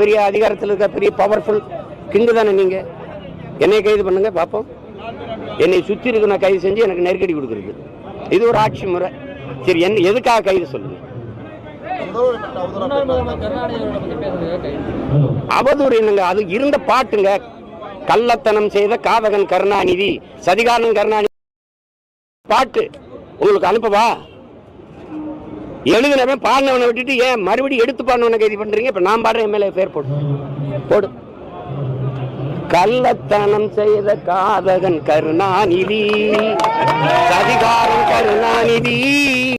பெரிய அதிகாரத்தில் இருக்க பெரிய பவர்ஃபுல் கிங்கு தானே நீங்க? என்னை கைது பண்ணுங்க பார்ப்போம். என்னை சுற்றி இருக்கிற கைது செஞ்சு எனக்கு நெருக்கடி கொடுக்குறது. இது ஒரு ஆட்சி முறை. சரி என்ன எதுக்காக கைது சொல்லுங்க அவதூறு என்னங்க? அது இருந்த பாட்டுங்க. கள்ளத்தனம் செய்த காதகன் கருணாநிதி சதிகாரன் கருணாநிதி. பாட்டு. உங்களுக்கு அனுப்பவா? எழுதினவன் பாடினவனை விட்டுட்டு ஏன் மறுபடியும் எடுத்து பாடினவனை கைது பண்றீங்க? இப்ப நான் பாடுற எம்எல்ஏ பேர் போடு. போடு. கள்ளத்தனம் செய்த காதகன் கருணாநிதி சதிகாரன் கருணாநிதி.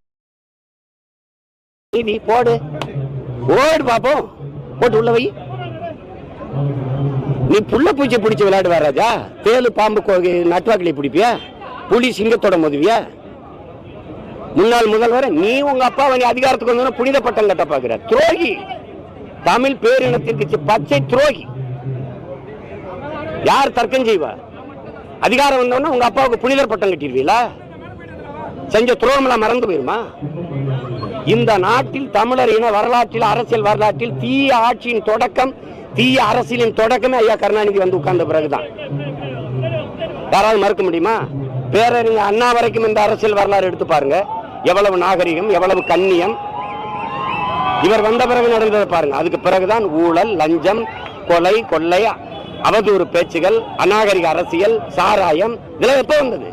நிதி போடு. ஓடு பாப்போம். போட்டு உள்ள வை. நீ புள்ள பூச்சி பிடிச்சி விளையாடுவா ராஜா? தேலு பாம்பு கோ- நட்டுவாக்கிளி பிடிப்பியா? புலி சிங்கத்தோட மோதுவியா? முன்னாள் முதல்வர் நீ உங்க அப்பாவை நீ அதிகாரத்துக்கு வந்தோன்னா புனித பட்டம் கட்ட பாக்குற துரோகி. தமிழ் பேரினத்திற்கு பச்சை துரோகி. யார் தர்க்கம் செய்வா? அதிகாரம் வந்தோன்னா உங்க அப்பாவுக்கு புனிதர் பட்டம் கட்டிடுவீங்களா செஞ்ச துரோகமெல்லாம் மறந்து போயிருமா? இந்த நாட்டில் தமிழர் இன வரலாற்றில் அரசியல் வரலாற்றில் தீய ஆட்சியின் தொடக்கம் தீய அரசியலின் தொடக்கமே ஐயா கருணாநிதி வந்து உட்கார்ந்த பிறகுதான். யாராவது மறுக்க முடியுமா? பேரறிஞர் அண்ணா வரைக்கும் இந்த அரசியல் வரலாறு எடுத்து பாருங்க. எவ்வளவு நாகரிகம் எவ்வளவு கண்ணியம். இவர் வந்த பிறகு நடந்ததை பாருங்க. அதுக்கு பிறகுதான் ஊழல் லஞ்சம் கொலை கொள்ளை அவதூறு பேச்சுகள் அநாகரிக அரசியல் சாராயம் இதெல்லாம் எப்போ வந்தது?